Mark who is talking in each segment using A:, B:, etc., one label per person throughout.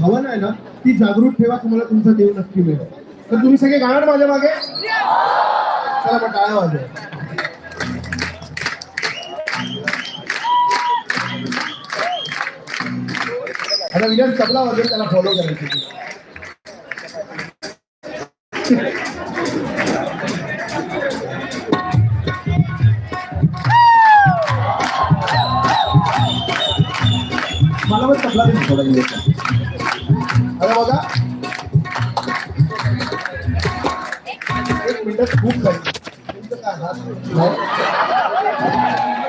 A: भावना आहे ना ती जागृत ठेवा तुम्हाला तुमचा देव नक्की मिळेल. तर तुम्ही सगळे गाणार माझ्या मागे? चला मग टाळ्या वाजव. आता विजय तबला वाजेल त्याला फॉलो करायचं. मला पण तबला थोडा अरे बघा. एक मिनिट खूप?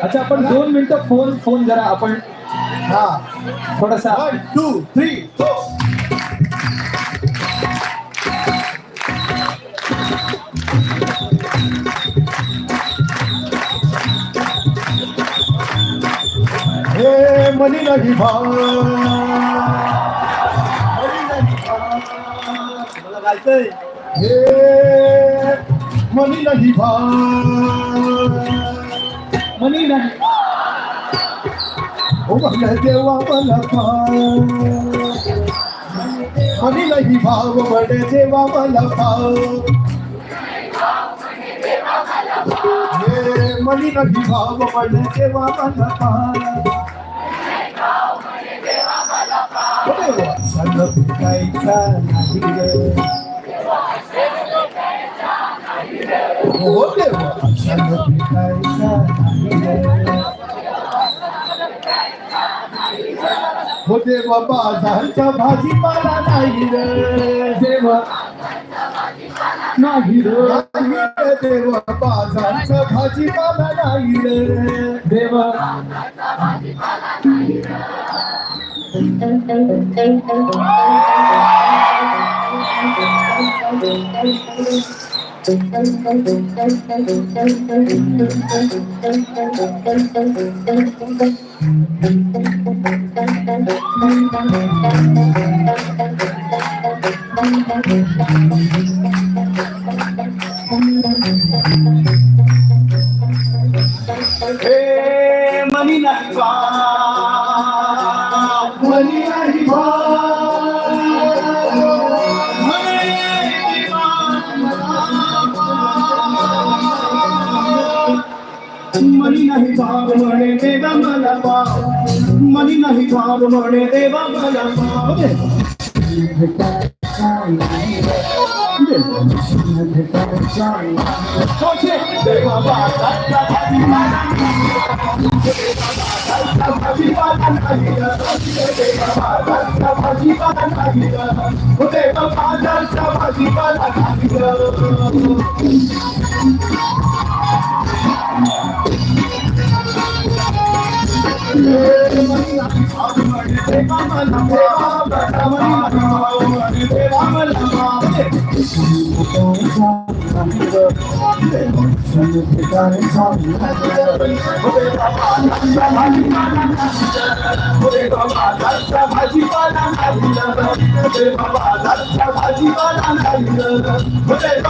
B: अच्छा आपण दोन मिनिटं फोन फोन जरा आपण
A: हा.
B: थोडासा
A: वन टू थ्री हे मनी नाही भाव. मला गायचंय हे मनी नाही भाव
B: मनी नाही
A: ओ मला देवा मला भाव मनी नाही भाव म्हणे देवा मला भाव हे मनी नाही भाव म्हणे देवा मला भाव ओ देवा, सण भेटायचा नाही हो देवा बाजारचा भाजीपाला नाही रे
B: देवा नाही रे
A: देवा बाजारचा भाजीपाला नाही रे
B: देवा
A: Thank you. Hey, Mamina, मनी नाही भाव म्हणे देवा मला पाव. मनी नाही भाव म्हणे देवा मला पाव. موسيقى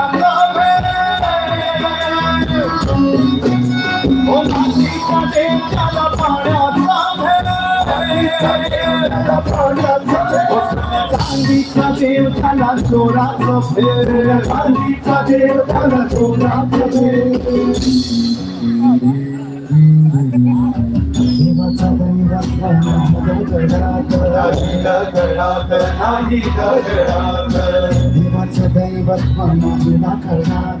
A: चोराचा फेर हल्लीचा देव झाला चोराचा फेर देवाचं दैवत मनाला करणार.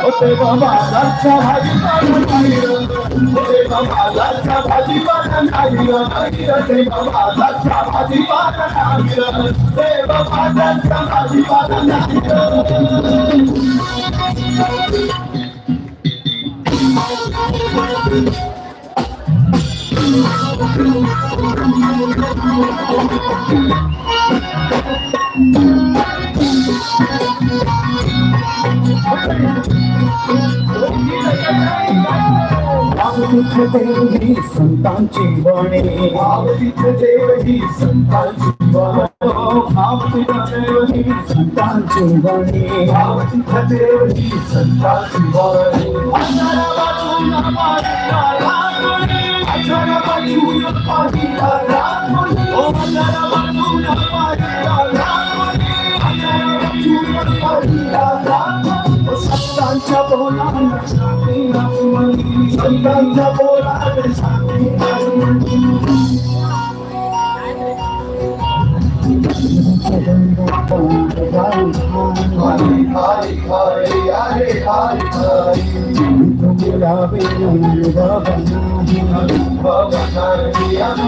A: ওতে বাবা লাচ্ছা ভাজি ওতে বাবা লাচ্ছা ভাজি ওতে বাবা লাচ্ছা ভাজি ওতে বাবা লাচ্ছা ভাজি Thank you. होते देव ही संतांची वाणी आवडीचे देव ही संतांची वाणी देव ही संतांची वाणी आवडीचे देव ही संतांची वाणी ganja bola chate ramani hari ganja bola
C: chate ramani Hari Hari Hari Hari Hari Hari Tum Ravi Ram Baba Hari Baba Hari Hari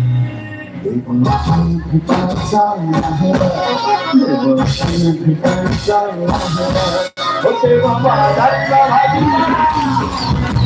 C: ওকে বাবা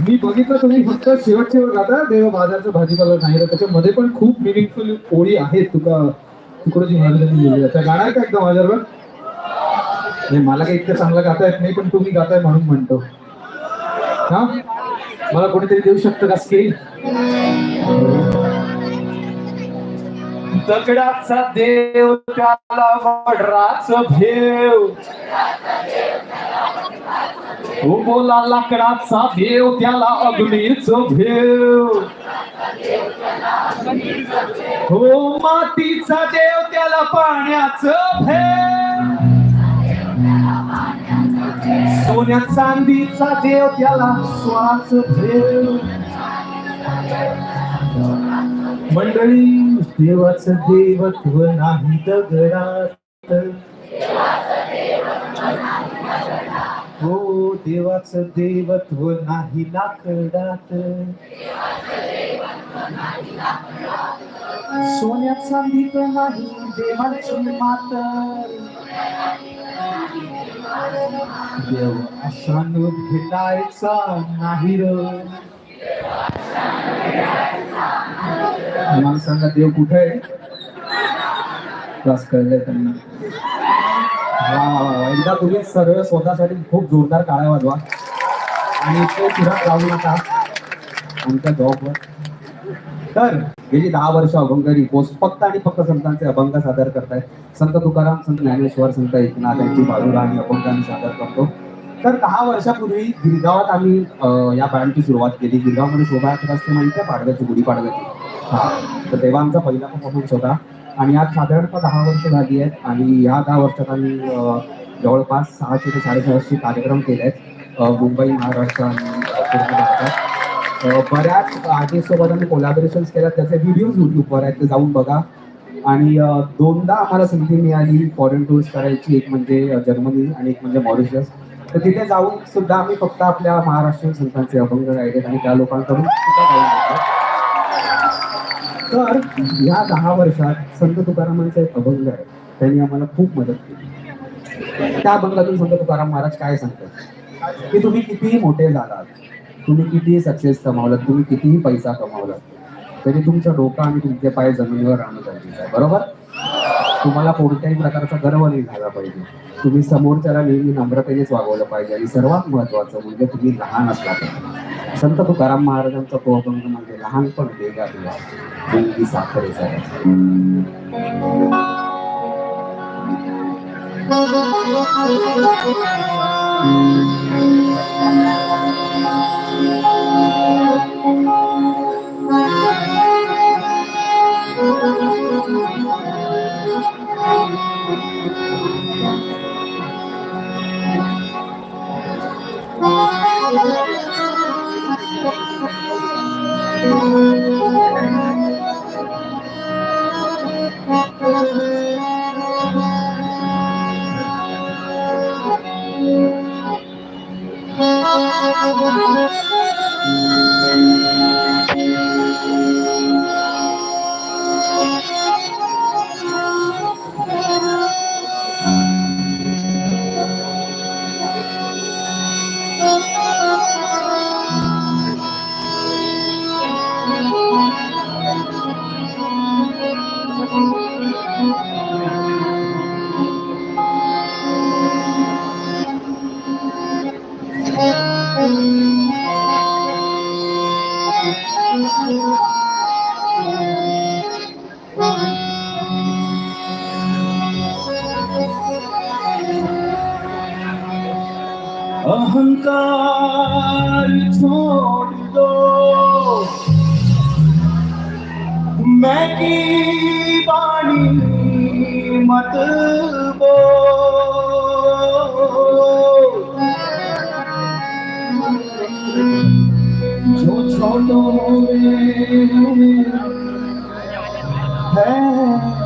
B: मी बघितलं तुम्ही फक्त शेवटचे गाता देव बाजारचं भाजीपाला नाही त्याच्यामध्ये पण खूप मिनिंगफुल ओळी आहेत तुका तुकडोजी महाराजांनी लिहिलेल्या त्या आहे का एकदम माझ्यावर नाही मला काही इतकं चांगलं गाता येत नाही पण तुम्ही गाताय म्हणून म्हणतो. हा? मला कोणीतरी देऊ शकतं का स्केल दगडाचा देव त्याला वडराच भेव. हो बोला लाकडाचा देव त्याला अग्नीच भेव. हो मातीचा देव त्याला पाण्याच सोन्या चांदीचा देव त्याला स्वाच मंडळी देवाचं देवत्व नाही दगडात. हो देवाचं देवत्व नाही लाकडात. सोन्यात चांदीत नाही देवाची मात. देव अशान भेटायचा नाही र. मला सांगा देव कुठे आहे? त्रास कळलाय त्यांना. एकदा तुम्ही सर्व स्वतःसाठी खूप जोरदार काळ्या वाजवा. आणि तो फिरत जाऊ नका. आमच्या जॉबवर
D: तर गेली दहा वर्ष अभंग रिपोर्ट फक्त आणि फक्त संतांचे अभंग सादर करतायत. संत तुकाराम संत ज्ञानेश्वर संत एकनाथ यांची बाजूला आम्ही अभंग सादर करतो. तर दहा वर्षापूर्वी गिरगावात आम्ही या बँडची सुरुवात केली. गिरगावमध्ये शोभायात्रा असते माहिती आहे पाडव्याची गुढी पाडव्याची हा. तर तेव्हा आमचा पहिला परफॉर्मन्स होता. आणि आज साधारणतः दहा वर्ष झाली आहेत आणि ह्या दहा वर्षात आम्ही जवळपास सहाशे ते साडेसहाशे कार्यक्रम केले आहेत. मुंबई महाराष्ट्र आणि पूर्ण भारतात. बऱ्याच आर्टिस्टसोबत आम्ही कोलॅबरेशन केल्यात. त्याचे व्हिडिओज युट्यूबवर आहेत. ते जाऊन बघा. आणि दोनदा आम्हाला संधी मिळाली फॉरेन टूर्स करायची. एक म्हणजे जर्मनी आणि एक म्हणजे मॉरिशस. तर तिथे जाऊन सुद्धा आम्ही फक्त आपल्या महाराष्ट्रीयन संतांचे अभंग गायलेत आणि त्या लोकांकडून सुद्धा तर या दहा वर्षात संत तुकारामांचा एक अभंग आहे. त्यांनी आम्हाला खूप मदत केली. त्या अभंगातून संत तुकाराम महाराज काय सांगतात? की तुम्ही कितीही मोठे झालात तुम्ही कितीही सक्सेस कमावलात तुम्ही कितीही पैसा कमावलात तरी तुमचं डोकं आणि तुमचे पाय जमिनीवर राहणं गरजेचं आहे. बरोबर? तुम्हाला कोणत्याही प्रकारचा गर्व नाही झाला पाहिजे. तुम्ही समोरच्याला नेहमी नम्रतेनेच वागवलं पाहिजे. आणि सर्वात महत्वाचं म्हणजे तुम्ही लहान असला पाहिजे. संत तुकाराम महाराजांचा तो अभंग म्हणजे लहानपण वेगा दिवा मुंगी साखरेचा रस.
A: अहंकार छोड़ दो मैं की बाणी मत बोल जो छोटों में है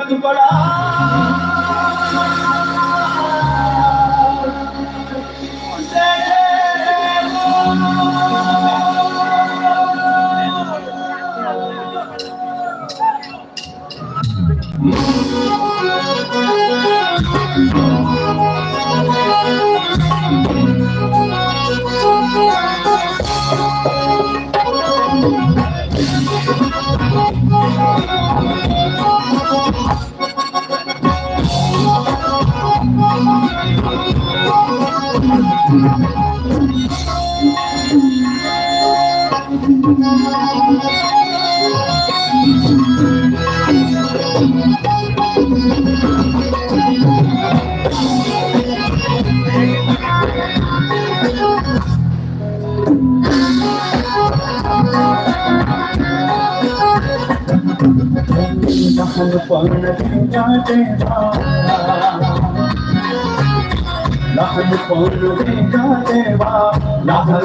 A: chakbara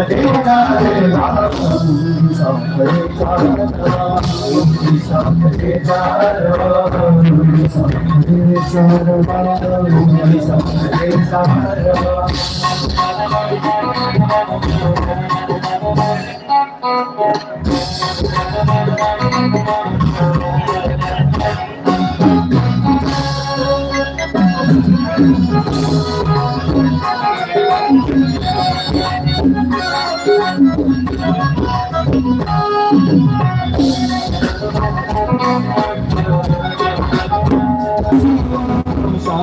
A: साखरेचा साखरेचा साखरेचा लहानपण देवा देवा लहानपण देवा देवा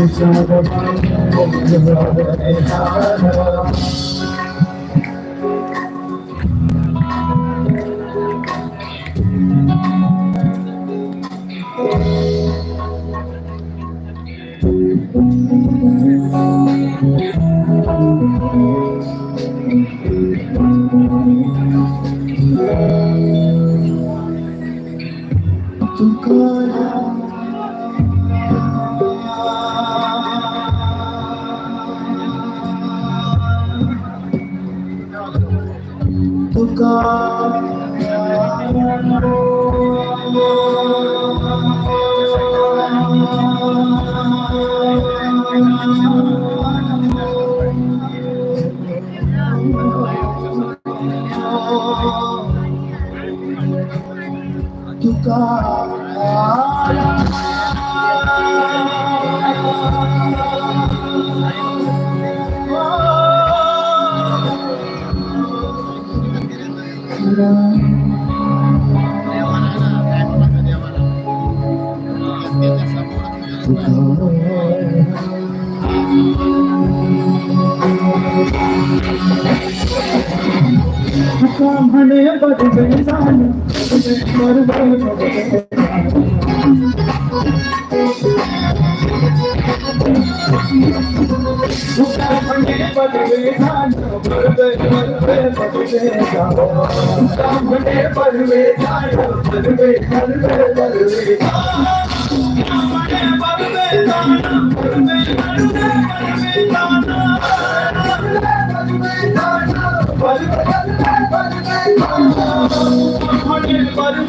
A: Altyazı M.K. I'm gonna I'm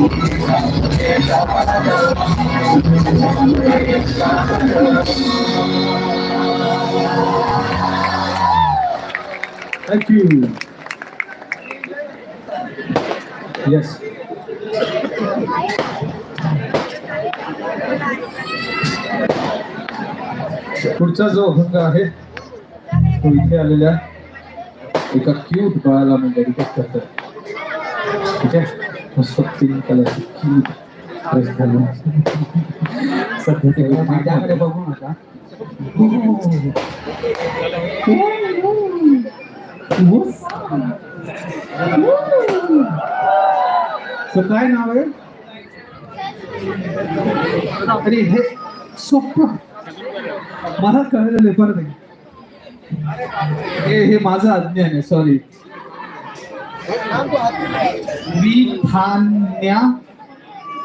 A: साखरेचा
B: थँक्यू येस पुढचा जो अभंग आहे तो इथे आलेल्या एका क्यूट बाळाला मी डेडिकेट करतो ठीक आहे मस्त पिंक सध्या ते
D: बघू नका
B: So काय नाव आहे अरे हे सोपं मला कळलेलं आहे परत हे हे माझं अज्ञान आहे सॉरी रिथान्या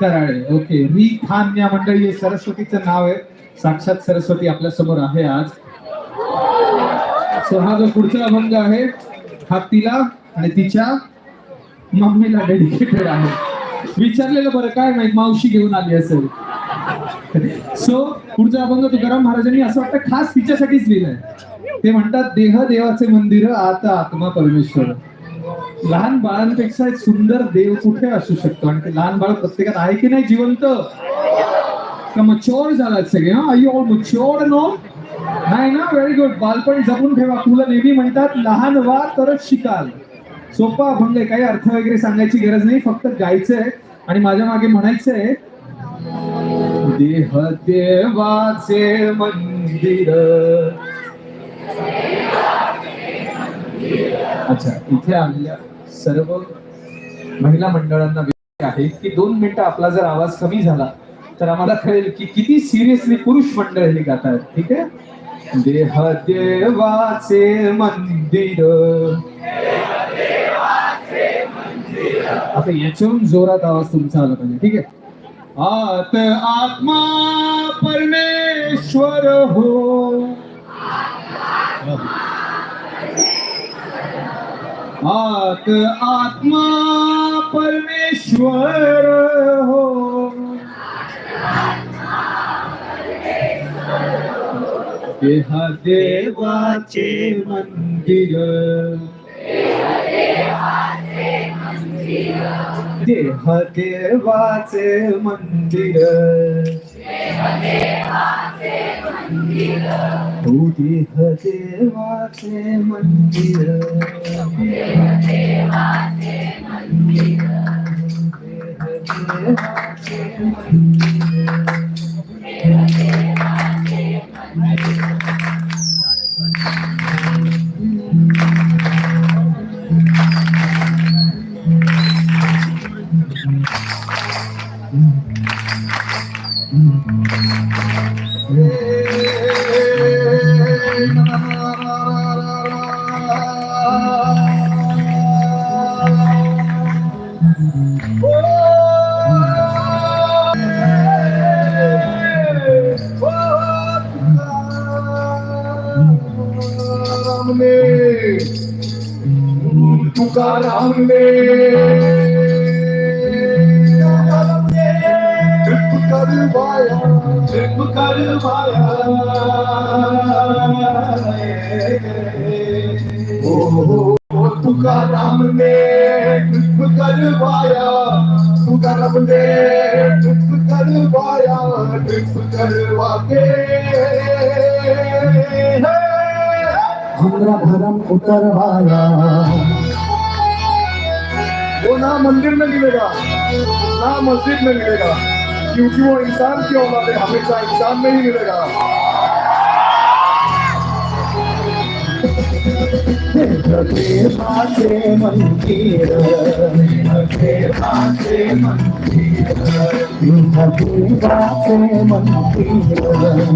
B: कराळे. ओके रिथान्या मंडळी हे सरस्वतीचं नाव आहे. साक्षात सरस्वती आपल्यासमोर आहे आज. सो हा जो पुढचा अभंग आहे हा तिला आणि तिच्या मम्मीला डेडिकेटेड आहे. विचारलेलं बरं काय माहीत मावशी घेऊन आली असेल. सो पुढचा अभंग तुकाराम महाराजांनी असं वाटतं खास तिच्यासाठीच लिहिलंय. ते म्हणतात देह देवाचे मंदिर आता आत्मा परमेश्वर. लहान बाळांपेक्षा एक सुंदर देव कुठे असू शकतो? आणि ते लहान बाळ प्रत्येकात आहे की नाही जिवंत? का मच्युअर झालात सगळे हा? आय ऑल मच्युअर नो नाही ना? व्हेरी गुड बालपण जपून ठेवा. तुला नेहमी म्हणतात लहान वा तरच शिकाल. सोपा अभंग आहे. काही अर्थ वगैरे सांगायची गरज नाही. फक्त गायचंय. आणि माझ्या मागे म्हणायचंय देह देवाचे मंदिर अच्छा इथे आलेल्या सर्व महिला मंडळांना विनंती आहे की दोन मिनिटं आपला जर आवाज कमी झाला तर आम्हाला कळेल की किती सिरियसली पुरुष मंडळ हे गात आहेत ठीक आहे? देह देवाचे मंदिर. आता याच्याहून जोरात आवाज तुमचा आला पाहिजे ठीक आहे? आत आत्मा परमेश्वर हो. आत आत्मा परमेश्वर हो. देह देवाचे मंदिर. देह देवाचे मंदिर. हो देह देवाचे मंदिर.
E: तुकाराम ने कृप करवाया कृप करवाया ओ ओ, तुकाराम ने कृप करवाया तुकाराम ने कृप करवाया कृप करवा के
A: हमरा भरम उतरवाया
E: वो ना मंदिर में मिलेगा ना मस्जिद में मिलेगा। क्योंकि वो इंसान की औलाद है हमेशा इंसान में ही मिलेगा।
A: मंदिर मंदिर मंदिर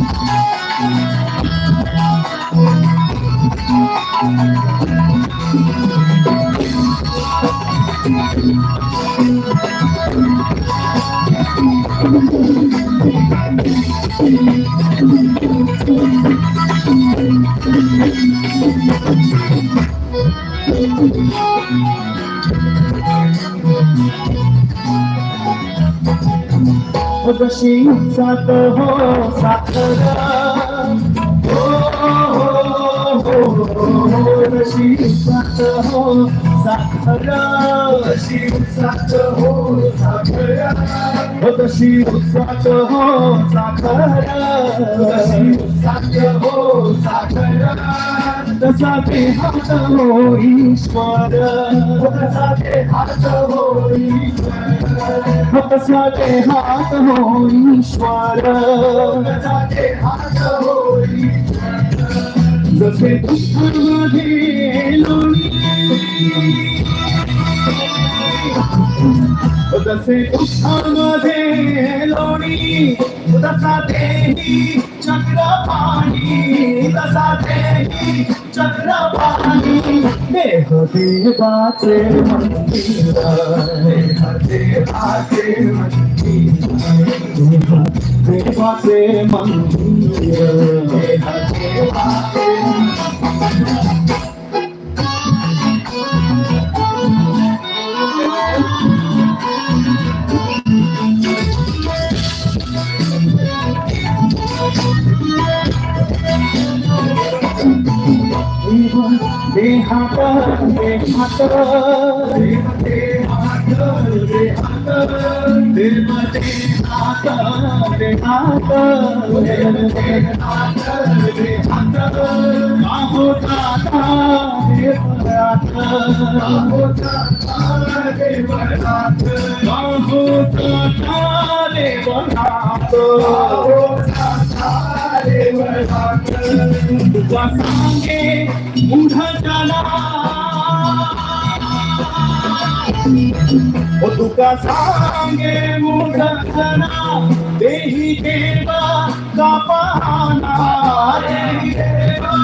A: कशी सात हो साखर हो, हो, हो, हो, सात हो साखर कशी सात हो साखर हो सात हो साखर सात हो साखर तसा ते हात हो ईश्वर. तसा ते हात हो ईश्वर. तसा ते हात हो ईश्वर. तसा ते हात हो जसे दुःखामध्ये लोणी. जसे दुःखामध्ये लोणी. तसा तेही चक्र पाणी तसा तेही चक्र पाणी देह देवाचे मंदिर देह देवाचे मंदिर देह देवाचे मंदिर देहात देहात देव देहात देहात देव देहात देहात देव देहात देहात आहो दाता देवरात आहो दाता देवरात आहो दाता देवरात आहो दाता सांगे उठताना ओ तुका सांगे मुठताना देही देवा कापाना देही देवा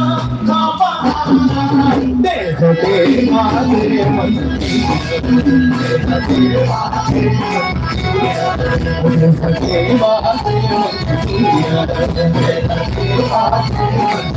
A: कापाना देह देवा दे मंदिर देह देवा दे मंदिर देह देवा Thank you.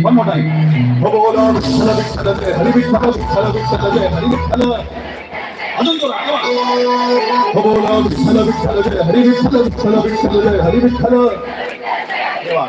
A: One more time. 어머나 비찬아 비찬아 그래 하리 비찬아 비찬아 비찬아 그래 하리 비찬아 대박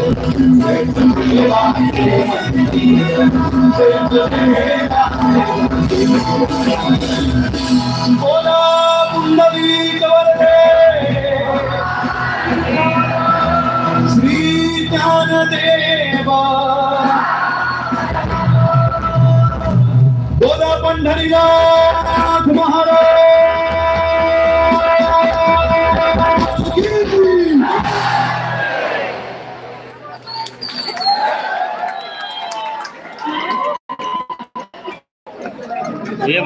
A: बोला पुंडलिक श्री ज्ञानदेवा बोला पंढरीनाथ महाराज.
F: Valeu,